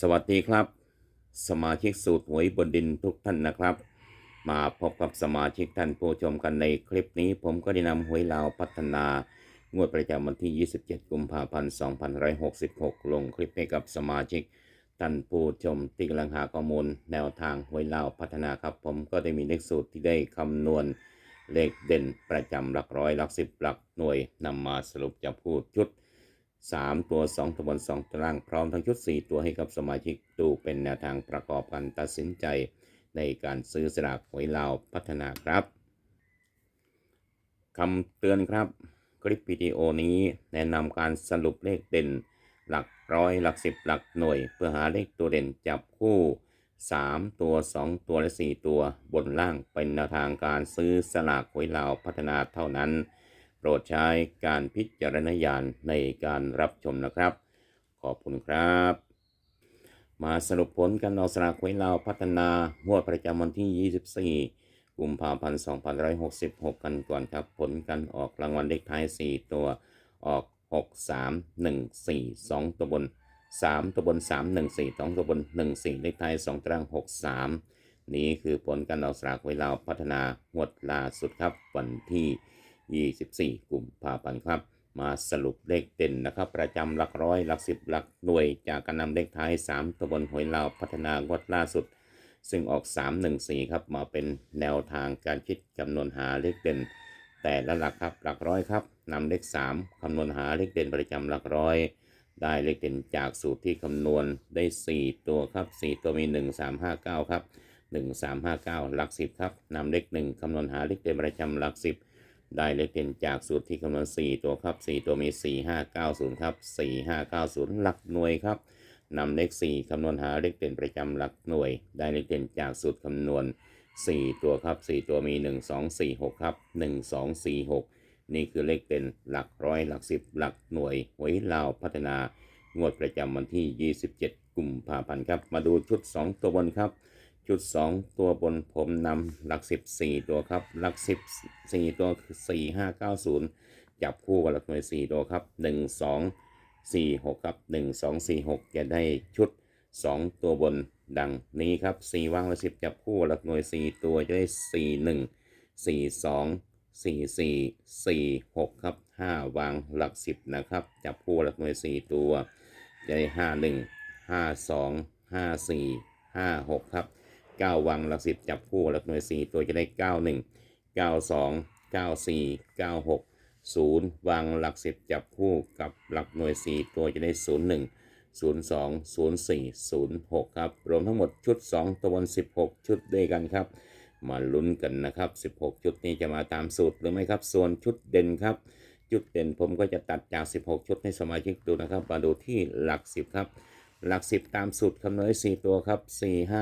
สวัสดีครับ สมาชิกสูตรหวยบนดินทุกท่านนะครับ มาพบกับสมาชิกท่านผู้ชมกันในคลิปนี้ ผมก็ได้นำหวยลาวพัฒนางวดประจำวันที่ 27 กุมภาพันธ์ 2566 ลงคลิปให้กับสมาชิกท่านผู้ชมที่กำลังหาข้อมูลแนวทางหวยลาวพัฒนาครับ ผมก็ได้มีเลขสูตรที่ได้คำนวณเลขเด่นประจำหลักร้อยหลักสิบหลักหน่วยนำมาสรุปจะพูดชุด 3 ตัว 2 ตัวบน2ตารางพร้อมทั้งชุด 4 ตัวให้กับสมาชิกดูเป็นแนวทางประกอบกันตัดสินใจ ในการซื้อสลากหวยลาวพัฒนาครับคำเตือนครับ คลิปวิดีโอนี้แนะนำการสรุปเลขเด่น หลักร้อยหลักสิบหลักหน่วย เพื่อหาเลขตัวเด่นจับคู่ 3 ตัว 2 ตัวและ 4 ตัวบนล่างเป็นแนวทางการซื้อสลากหวยลาวพัฒนาเท่านั้น รดใช้การพิจารณญาณในการรับชมนะครับ ขอบคุณครับ มาสรุปผลการออกสลากหวยลาวพัฒนางวดประจำวันที่ 24 กุมภาพันธ์ 2566 กันก่อนครับ ผลการออกรางวัลเลขท้าย 4 ตัวออก 6 3 1 4 2 ตัวบน 3 ตัวบน 3 1 4 2 ตัวบน 1 4 เลขท้าย 2ตาราง6 3 นี่คือผลการออกสลากหวยลาวพัฒนางวดล่าสุดครับวันที่ 24 กุมภาพันธ์ครับ มาสรุปเลขเด่นนะครับ ประจำหลักร้อยหลักสิบหลักหน่วย จากการนำเลขท้าย 3ตัวบนหวยลาวพัฒนางวดล่าสุด ซึ่งออก 314 ครับ มาเป็นแนวทางการคิดคำนวณหาเลขเด่น แต่ละหลักครับหลักร้อยครับนำเลข 3คำนวณหาเลขเด่นประจำหลักร้อยได้เลขเด่นจากสูตรที่คำนวณได้ 4 ตัวครับ 4 ตัวมี 1359 ครับ 1359 หลัก 10 ครับนำเลข1คำนวณหาเลขเด่นประจำหลัก 10 ได้เลขเด่นจากสูตรที่คำนวณ4 ตัวครับ 4 ตัวมี 4590 ครับ 4590 หลักหน่วยครับนำเลข 4 คำนวณหาเลขเด่นประจำหลักหน่วย ได้เลขเด่นจากสูตรคำนวณ 4 ตัวครับ 4 ตัวมี 1246 ครับ 1246 นี่คือเลขเด่นหลักร้อยหลักสิบหลักหน่วยหวยลาวพัฒนางวดประจำวันที่ 27 กุมภาพันธ์ครับ มาดูชุด 2 ตัวบนครับ จุดสองตัวบนผมนำหลักสิบสี่ตัวครับ หลักสิบสี่ตัวคือสี่ห้าเก้าศูนย์จับคู่กับหลักหน่วยสี่ตัวครับหนึ่งสองสี่หกครับหนึ่งสองสี่หกจะได้ชุดสองตัวบนดังนี้ครับสี่วางหลักสิบจับคู่หลักหน่วยสี่ตัวจะได้สี่หนึ่งสี่สองสี่สี่สี่หกครับห้าวางหลักสิบนะครับ จับคู่หลักหน่วยสี่ตัวจะได้ห้าหนึ่งห้าสองห้าสี่ห้าหกครับ 9วางหลัก10จับคู่หลักหน่วย4ตัวจะได้9 1 9 2 9 4 9 6 0วางหลัก10จับคู่กับหลักหน่วย4ตัวจะได้0 1 0 2 0 4 0 6ครับ รวมทั้งหมดชุด2ตัวบน16ชุดด้วยกันครับ มาลุ้นกันนะครับ16ชุดนี้จะมาตามสูตรหรือไม่ครับ ส่วนชุดเด่นครับจุดเด่นผมก็จะตัดจาก 16 ชุดให้สมาชิกดูนะครับ มาดูที่หลัก 10 ครับ หลัก 10 ตามสูตรคำนวณ4ตัวครับ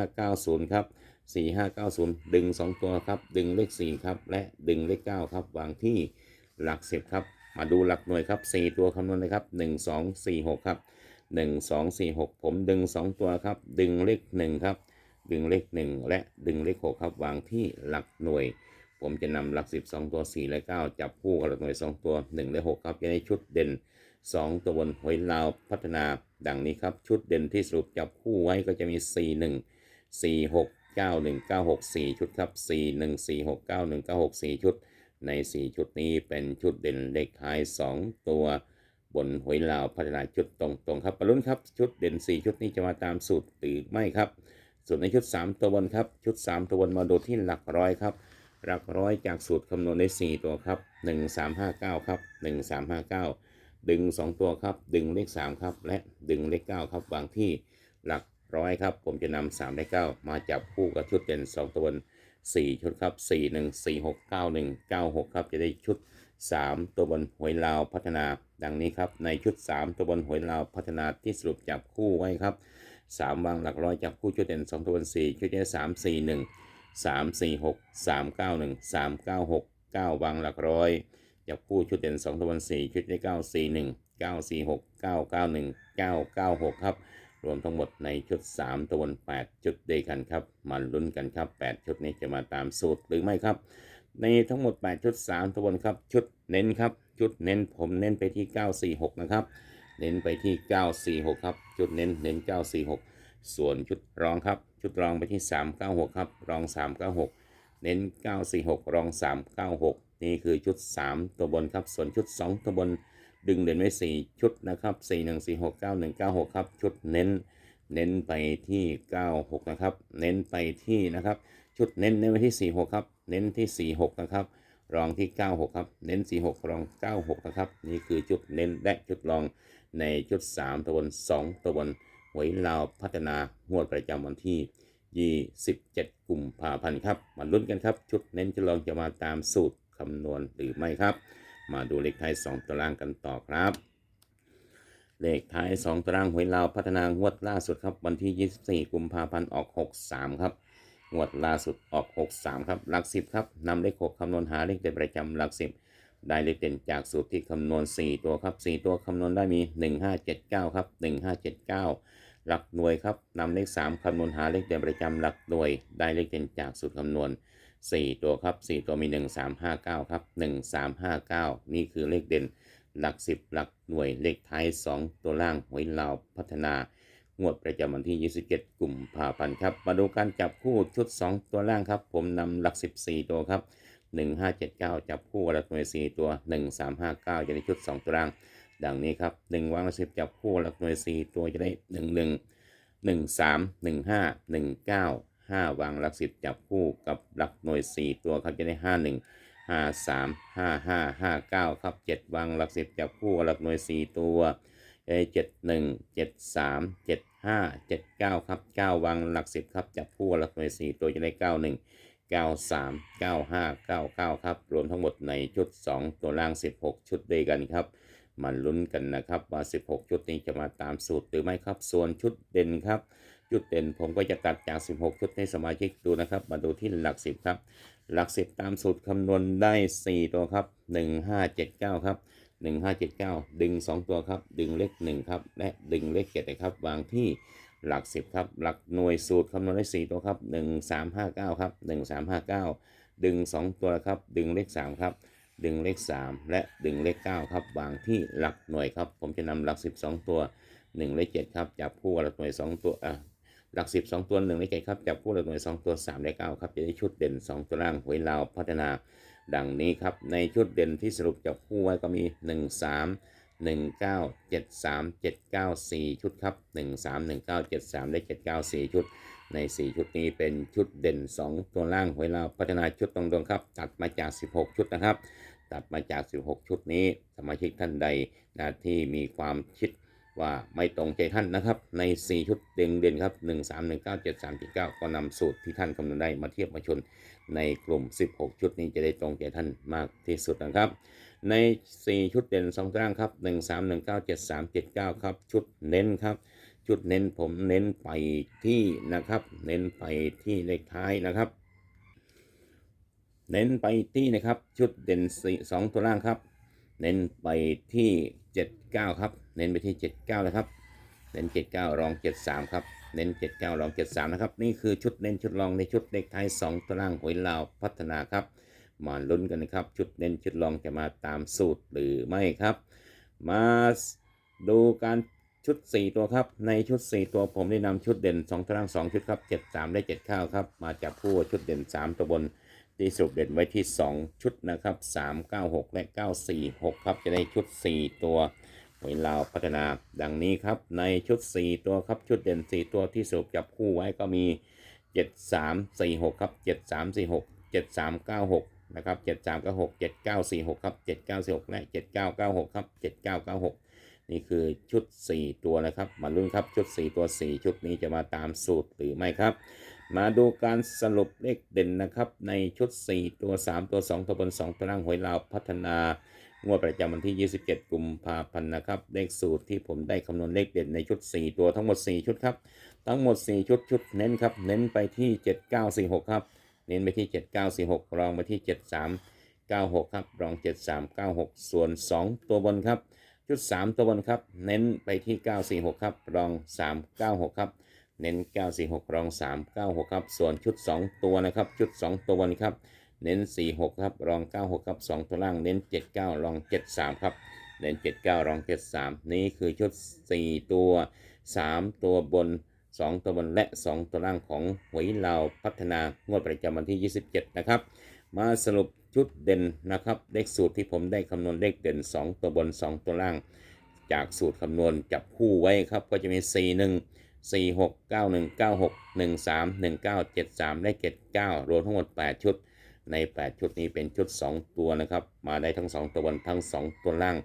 4590 ครับ 4590 ดึง 2 ตัวครับ ดึงเลข 4 ครับ และดึงเลข 9 ครับ วางที่หลัก 10 ครับ มาดูหลักหน่วยครับ 4 ตัวคำนวณเลยครับ 1 2 4 6 ครับ 1 2 4 6 ผมดึง 2 ตัวครับ ดึงเลข 1 ครับ ดึงเลข 1 และดึงเลข 6 ครับ วางที่หลักหน่วย ผมจะนำหลัก 10 2 ตัว 4 และ 9 จับคู่กับหลักหน่วย 2 ตัว 1 และ 6 ครับ จะได้ชุดเด่น 2 ตัวบนหวยลาวพัฒนา ดังนี้ครับชุดเด่นที่สรุปจับคู่ไว้ก็จะมี 4 1 4 6 9 1 9 6 4 ชุดครับ 4 1 4 6 9 1 9 6 4 ชุด ใน 4 ชุดนี้เป็นชุดเด่นเลขท้าย 2 ตัว บนหวยลาวพัฒนาชุดตรงๆครับปรุ้นครับชุดเด่น 4 ชุดนี้จะมาตามสูตรหรือไม่ครับส่วนในชุด 3 ตัวบนครับชุด 3 ตัวบนมาดูที่หลักร้อยครับหลักร้อยจากสูตรคำนวณได้ 4 ตัวครับ 1359 ครับ 1359 ดึง 2 ตัวครับ ดึงเลข 3 ครับ และดึงเลข 9 ครับวางที่หลักร้อยครับ ผมจะนำ3เลข9มาจับคู่กับชุดเด่น2 ตัวบน4ชุดครับ 4 1 4 6 9 1 9 6 ครับ จะได้ชุด 3 ตัวบนหวยลาวพัฒนา ดังนี้ครับ ในชุด 3 ตัวบนหวยลาวพัฒนาที่สรุปจับคู่ไว้ครับ 3 วางหลักร้อยจับคู่ชุดเด่น 2 ตัวบน4ชุดนี้3 4 1 3 4 6 3 9 1 3 9 6 9 วางหลักร้อย จับคู่ชุดเด่น2ตัวบน4ชุดนี้9 4 1 9 4 6 9 9 1 9 9 6 ครับ รวมทั้งหมดในชุด 3 ตัวบน8 ชุดเด้วยกันครับมาลุ้นกันครับ 8 ชุดนี้จะมาตามสูตรหรือไม่ครับ ในทั้งหมด 8 ชุด 3 ตัวบนครับ ชุดเน้นครับ ชุดเน้นผมเน้นไปที่ 946 นะครับ เน้นไปที่ 946 ครับ จุดเน้นเน้น 946 ส่วนชุดรองครับ ชุดรองไปที่ 396 ครับ รอง 396 เน้น 946 รอง 396 นี่คือชุด 3 ตัวบนครับ ส่วนชุด 2 ตัวบนดึงเด่นไว้ 4 ชุดนะครับ4146 9196 ครับ ชุดเน้นเน้นไปที่ 96 นะครับ เน้นไปที่นะครับ ชุดเน้นเน้นไปที่ 46 ครับ เน้นที่ 46 นะครับ รองที่ 96 ครับ เน้น 46 รอง 96 นะครับ นี่คือชุดเน้นและชุดรองในชุด 3 ตัวบน 2 ตัวบนหวยลาวพัฒนางวดประจำวันที่ 27 กุมภาพันธ์ครับ มาลุ้นกันครับ ชุดเน้นชุดรองจะมาตามสูตร คำนวณหรือไม่ครับ มาดูเลขท้าย 2 ตารางกันต่อครับ เลขท้าย 2 ตารางหวยลาวพัฒนางวดล่าสุดครับวันที่ 24 กุมภาพันธ์ออก 63 ครับงวดล่าสุดออก 63 ครับ หลัก 10 ครับนำเลข 6คำนวณหาเลขเด่นประจำหลัก 10 ได้เลขเด่นจากสูตรที่คำนวณ 4 ตัวครับ 4 ตัวคำนวณได้มี 1579 ครับ 1579 หลักหน่วยครับนำเลข 3คำนวณหาเลขเด่นประจำหลักหน่วย ได้เลขเด่นจากสูตรคำนวณ 4 ตัวครับ 4 ตัวมี 1359 ครับ 1359 นี่คือเลขเด่น หลัก 10 หลักหน่วยเลขท้าย 2 ตัวล่างหวยลาวพัฒนางวดประจำวันที่ 27กุมภาพันธ์ครับ มาดูการจับคู่ชุด 2 ตัวล่างครับ ผมนำหลัก 14 ตัวครับ 1579 จับคู่หลักหน่วย 4 ตัว 1359 จะได้ชุด 2 ตัวล่าง ดังนี้ครับ 1 วางหลัก10 จับคู่หลักหน่วย 4 ตัวจะได้ 11 13 15 19 5วางหลัก10จับคู่กับหลักหน่วย 4 ตัวครับจะได้ 51ห้าสามห้าห้าห้าเก้าครับเจ็ดวางหลักสิบจับคู่กับหลักหน่วยสี่ตัวเจ็ดหนึ่งเจ็ดสามเจ็ดห้าเจ็ดเก้าครับเก้าวางหลักสิบครับจับคู่กับหลักหน่วยสี่ตัวจะได้เก้าหนึ่งเก้าสามเก้าห้าเก้าเก้าครับ รวมทั้งหมดในชุดสองตัวล่างสิบหกชุดด้วยกันครับมาลุ้นกันนะครับว่า 16 ชุดนี้จะมาตามสูตรหรือไม่ครับ ส่วนชุดเด่นครับ ชุดเด่น ผมก็จะตัดจาก 16 ชุดให้สมาชิกดูนะครับ มาดูที่หลัก 10 ครับ หลัก 10 ตามสูตรคำนวณได้ 4 ตัวครับ 1579 ครับ 1579 ดึง 2 ตัวครับ ดึงเลข1ครับ และดึงเลข7นะครับ วางที่หลัก 10 ครับ หลักหน่วยสูตรคำนวณได้ 4 ตัวครับ 1359 ครับ 1359 ดึง 2 ตัวครับ ดึงเลข 3 ครับดึงเลข 3 และดึงเลข 9 ครับวางที่หลักหน่วยครับ ผมจะนำหลัก 12 ตัว 1 เลข 7 ครับจับคู่กับหลักหน่วย 2 ตัวอะ หลักสิบสองตัวหนึ่งเลขเจ็ดครับจับคู่หลักหน่วยสองตัวสามเลขเก้าครับจะได้ชุดเด่นสองตัวล่างหวยลาวพัฒนา ดังนี้ครับในชุดเด่นที่สรุปจับคู่ไว้ก็มีหนึ่งสามหนึ่งเก้าเจ็ดสามเจ็ดเก้าสี่ชุดครับหนึ่งสามหนึ่งเก้าเจ็ดสามและเจ็ดเก้าสี่ชุด ในสี่ชุดนี้เป็นชุดเด่นสองตัวล่างหวยลาวพัฒนาชุดตรงๆครับ ตัดมาจากสิบหกชุดนะครับ ตัดมาจาก16ชุดนี้สมาชิกท่านใดนะที่มีความคิด ว่าไม่ตรงใจท่านนะครับ ใน 4 ชุดเด่นเด่นครับ 1 3 1 9 7 3 7 9 ก็นำสูตรที่ท่านคำนวณได้มาเทียบมาชน ในกลุ่ม 16 ชุดนี้จะได้ตรงใจท่านมากที่สุดนะครับ ใน 4 ชุดเด่น2ตารางครับ 1 3 1 9 7 3 7 9 ครับ ชุดเน้นครับ ชุดเน้นผมเน้นไปที่นะครับ เน้นไปที่เลขท้ายนะครับ เน้นไปที่นะครับ ชุดเด่นสี่สองตัวล่างครับ เน้นไปที่ 79 ครับ เน้นไปที่ 79นะครับ เน้น 79รอง 73 ครับ เน้น 79รอง 73 นะครับ นี่คือชุดเน้นชุดรองในชุดเลขท้าย2ตัวล่างหวยลาวพัฒนาครับ มาลุ้นกันนะครับ ชุดเน้นชุดรองจะมาตามสูตรหรือไม่ครับ มาดูการชุด 4 ตัวครับ ในชุด 4 ตัวผมได้นำชุดเด่น 2ตาราง 2 ชุดครับ 73 ได้7ข้าวครับ มาจากคู่ชุดเด่น 3 ตัวบน ที่สรุปเด่นไว้ที่ 2 ชุดนะครับ 3 9 6 และ 946 ครับจะได้ชุด 4 ตัวหวยลาวพัฒนา ดังนี้ครับในชุด 4 ตัวครับชุดเด่น 4 ตัวที่สรุปจับคู่ไว้ก็มี 7346 ครับ 7346 7396 นะครับ 7396 7946 ครับ 7946 และ 7996 ครับ 7996 นี่คือชุด 4 ตัวนะครับ มาลุ้นครับชุด 4 ตัว 4 ชุดนี้จะมาตามสูตรหรือไม่ครับ มาดูการสรุปเลขเด่นนะครับ ในชุด 4 ตัว 3 ตัว 2 ตัวบน 2 ตัวล่างหวยลาวพัฒนางวดประจำวันที่ 27 กุมภาพันธ์นะครับ เลขสูตรที่ผมได้คำนวณเลขเด่นในชุด 4 ตัวทั้งหมด 4 ชุดครับ ทั้งหมด 4 ชุดชุดเน้นครับ เน้นไปที่ 7946 ครับ เน้นไปที่ 7946รองไปที่ 7396 ครับรอง 7396 ส่วน 2 ตัวบนครับ ชุด 3 ตัวบนครับ เน้นไปที่ 946 ครับ รอง 396 ครับ เน้น 946 รอง 396 ครับ ส่วนชุด 2 ตัวนะครับ ชุด 2 ตัวบนครับ เน้น 46 ครับ รอง 96 ครับ 2 ตัวล่าง เน้น 79 รอง 73 ครับ เน้น 79 รอง 73 นี่คือชุด 4 ตัว 3 ตัวบน 2 ตัวบนและ 2 ตัวล่างของหวยลาวพัฒนางวดประจำวันที่ 27 นะครับ มาสรุปชุดเด่นนะครับ เลขสูตรที่ผมได้คำนวณเลขเด่น 2 ตัวบน 2 ตัวล่าง จากสูตรคำนวณจับคู่ไว้ครับ ก็จะมี 4 1 4 6 9 1 9 6 1 3 1 9 7 3ได้เกต9รวมทั้งหมด 8 ชุด ใน 8 ชุดนี้เป็นชุด 2 ตัวนะครับ มาได้ทั้ง 2 ตัวบนทั้ง 2 ตัวล่าง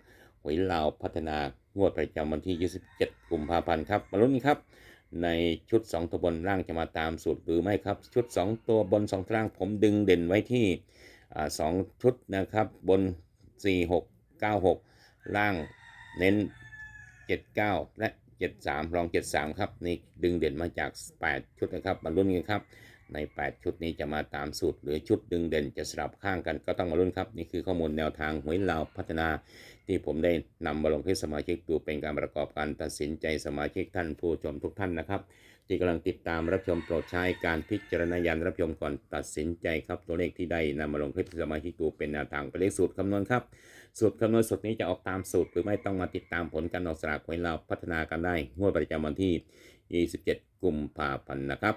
หวยลาวพัฒนางวดประจำวันที่ 27 กุมภาพันธ์ครับมาลุ้นครับ ในชุด 2 ตัวบนล่างจะมาตามสูตรหรือไม่ครับ ชุด 2 ตัวบน2ตัวล่างผมดึงเด่นไว้ที่อ่าสองชุดนะครับบน 4 6 9 6 ล่างเน้น 79 และ 73รอง 73 ครับ นี่ดึงเด่นมาจาก 8 ชุดนะครับ มาลุ้นกันครับ ใน 8 ชุดนี้จะมาตามสูตร หรือชุดดึงเด่นจะสลับข้างกันก็ต้องมาลุ้นครับ นี่คือข้อมูลแนวทางหวยลาวพัฒนา ที่ผมได้นำมาลงให้สมาชิกดูเป็นการประกอบการตัดสินใจสมาชิกท่านผู้ชมทุกท่านนะครับที่กำลังติดตามรับชมโปรดใช้การพิจารณาญาณรับชมก่อนตัดสินใจครับตัวเลขที่ได้นำมาลงให้สมาชิกดูเป็นแนวทางเป็นเลขสูตรคำนวณครับ สูตรคำนวณสูตรนี้จะออกตามสูตรหรือไม่ต้องมาติดตามผลการออกสลากหวยลาวพัฒนากันได้งวดประจำวันที่ 27 กุมภาพันธ์นะครับ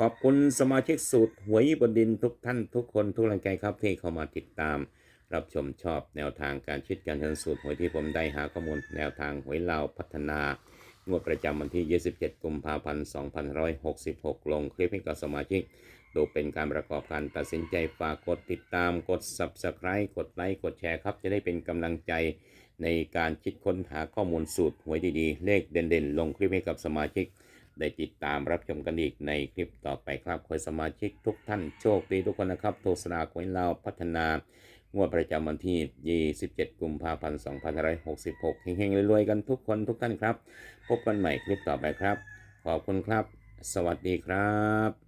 ขอบคุณสมาชิกสูตรหวยบนดินทุกท่านทุกคนทุกแรงใจครับที่เข้ามาติดตาม รับชมชอบแนวทางการคิดการเงินสูตรหวยที่ผมได้หาข้อมูลแนวทางหวยลาวพัฒนางวดประจำวันที่ 27 กุมภาพันธ์ 2566 ลงคลิปให้กับสมาชิก ดูเป็นการประกอบการตัดสินใจฝากกดติดตามกด Subscribe กดไลค์กดแชร์ครับ จะได้เป็นกำลังใจในการคิดค้นหาข้อมูลสูตรหวยดีๆ เลขเด่นๆ ลงคลิปให้กับสมาชิก ได้ติดตามรับชมกันอีกในคลิปต่อไปครับขอสมาชิกทุกท่านโชคดีทุกคนนะครับโทสลากหวยลาวพัฒนางวดประจำวันที่ 27 กุมภาพันธ์ 2566เฮงๆรวยๆกันทุกคนทุกท่านครับ พบกันใหม่คลิปต่อไปครับ ขอบคุณครับ สวัสดีครับ